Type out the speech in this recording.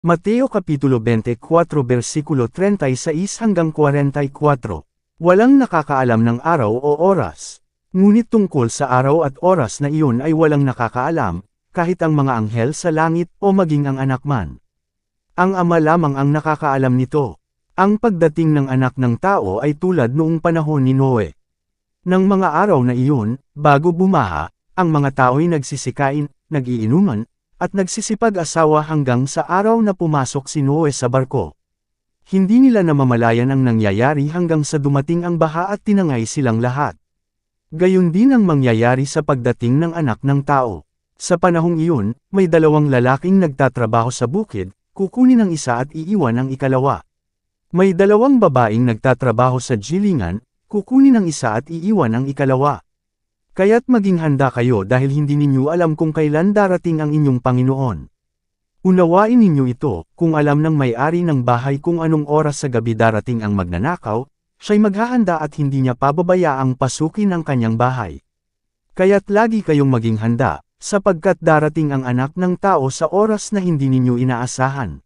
Mateo Kapitulo 24 versikulo 36 hanggang 44. Walang nakakaalam ng araw o oras. Ngunit tungkol sa araw at oras na iyon ay walang nakakaalam, kahit ang mga anghel sa langit o maging ang anak man. Ang ama lamang ang nakakaalam nito. Ang pagdating ng anak ng tao ay tulad noong panahon ni Noe. Nang mga araw na iyon, bago bumaha, ang mga tao'y nagsisikain, nagiinuman, at nagsisipag-asawa hanggang sa araw na pumasok si Noe sa barko. Hindi nila namamalayan ang nangyayari hanggang sa dumating ang baha at tinangay silang lahat. Gayon din ang mangyayari sa pagdating ng anak ng tao. Sa panahong iyon, may dalawang lalaking nagtatrabaho sa bukid, kukunin ang isa at iiwan ang ikalawa. May dalawang babaeng nagtatrabaho sa jilingan, kukunin ang isa at iiwan ang ikalawa. Kaya't maging handa kayo dahil hindi ninyo alam kung kailan darating ang inyong Panginoon. Unawain ninyo ito, kung alam ng may-ari ng bahay kung anong oras sa gabi darating ang magnanakaw, siya'y maghahanda at hindi niya pababayaang pasukin ang kanyang bahay. Kaya't lagi kayong maging handa, sapagkat darating ang anak ng tao sa oras na hindi ninyo inaasahan.